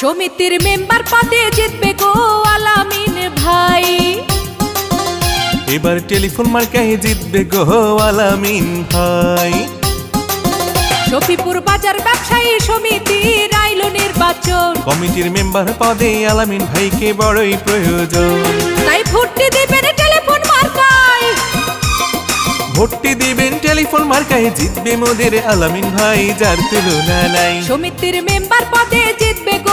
সমিতির মেম্বার পদে জিতবে গো আলামিন ভাই। এবার টেলিফোন মার্কায় জিতবে গো আলামিন ভাই। শফিপুর বাজার ব্যবসায়ী সমিতির আইল নির্বাচন। কমিটির মেম্বার পদে আলামিন ভাইকে বড়ই প্রয়োজন। তাই ভোটটি দিবেন টেলিফোন মার্কায়। ভোটটি দিবেন টেলিফোন মার্কায় জিতবে মোদের আলামিন ভাই যার তুলনা নাই। সমিতির মেম্বার পদে জিতবে গো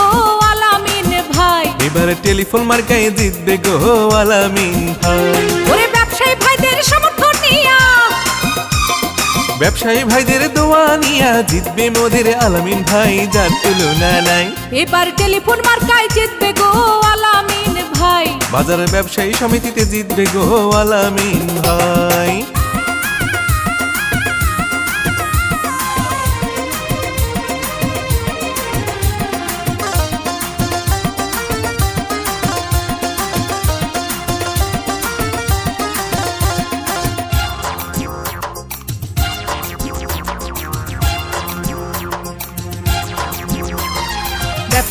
এবার টেলিফোন মার্কায় জিতবে গো আলামিন ভাই। ওরে ব্যবসায়ী ভাইদের সমর্থন নিয়া। ব্যবসায়ী ভাইদের দোয়া নিয়া জিতবে মোদের আলামিন ভাই যার তুলনা নাই। এবার টেলিফোন মার্কায় জিতবে গো আলামিন ভাই। বাজার ব্যবসায়ী সমিতিতে জিতবে গো আলামিন ভাই।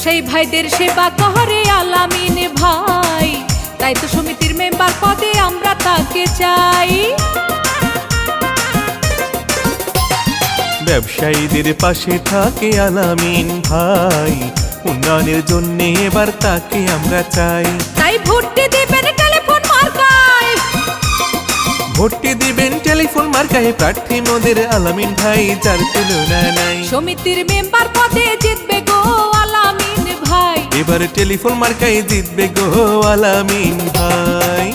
ব্যবসায়ী ভাইদের সেবা করে আলামিন ভাই। তাই তো সমিতির মেম্বার পদে আমরা তাকে চাই। ব্যবসায়ীদের পাশে থাকে আলামিন ভাই। উন্নয়নের জন্য এবার তাকে আমরা চাই। তাই ভোটটি দিবেন টেলিফোন মার্কায়। ভোটটি দিবেন টেলিফোন মার্কায় প্রার্থী মোদের আলামিন ভাই যার তুলনা নাই। সমিতির মেম্বার পদে জিতবে গো। এবার টেলিফোন মার্কায় জিতবে গো আলামিন ভাই।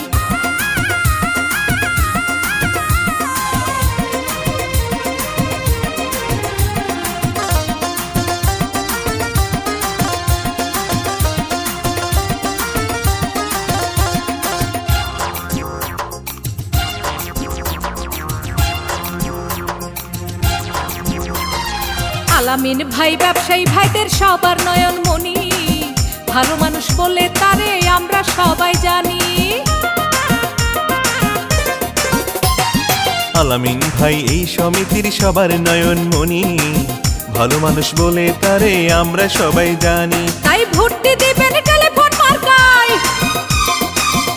আলামিন ভাই ব্যবসায়ী ভাইদের সবার নয়ন মনি ভালো মানুষ বলে তারে আমরা সবাই জানি। আলামিন ভাই এই সমিতির সবার নয়ন মনি ভালো মানুষ বলে তারে আমরা সবাই জানি। তাই ভোটটি দিবেন টেলিফোন মার্কায়।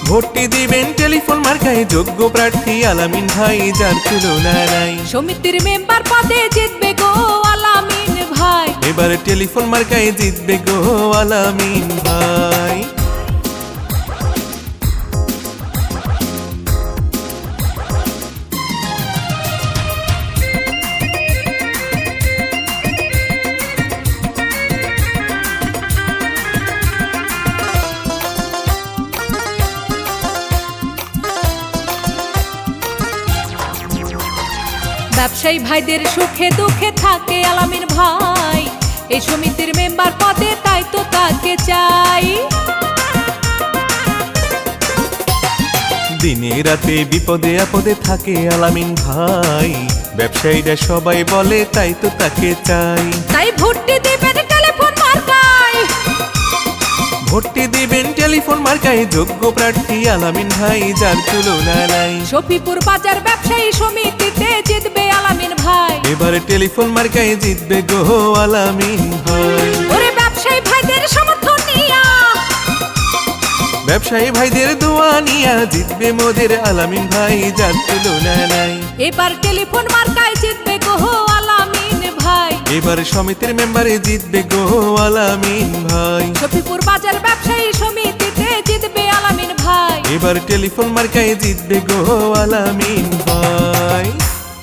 ভোটটি দিবেন টেলিফোন মার্কায় যোগ্য প্রার্থী আলামিন ভাই যার তুলনা নাই। সমিতির মেম্বার পদে জিতবে গো। ভাই। এবার টেলিফোন মার্কায় জিতবে গো আলামিন ভাই। ব্যবসায়ী ভাইদের সুখে দুঃখে থাকে ভাই এই সমিতির মেম্বার পদে তাই তো তাকে চাই। দিনে রাতে বিপদে আপদে থাকে আলামিন ভাই। ব্যবসায়ীরা সবাই বলে তাই তো তাকে চাই। তাই ভোটটি দিবেন টেলিফোন মার্কায়। ভোটটি দিবেন টেলিফোন মার্কায় যোগ্য প্রার্থী আলামিন ভাই যার তুলনা নাই। শফিপুর বাজার ব্যবসায়ী সমিতিতে জিতবে এবার টেলিফোন মার্কায় জিতবে গো আলামিন ভাই ওরে ব্যবসায়ী ভাইদের সমর্থন নিয়া। ব্যবসায়ী ভাইদের দোয়া নিয়া জিতবে মোদের আলামিন ভাই যার তুলনা নাই। এবার টেলিফোন মার্কায় জিতবে গো আলামিন ভাই। এবার সমিতির মেম্বারে জিতবে গো আলামিন ভাই। শফিপুর বাজার ব্যবসায়ী সমিতিতে জিতবে আলামিন ভাই। এবার টেলিফোন মার্কায় জিতবে গো আলামিন ভাই।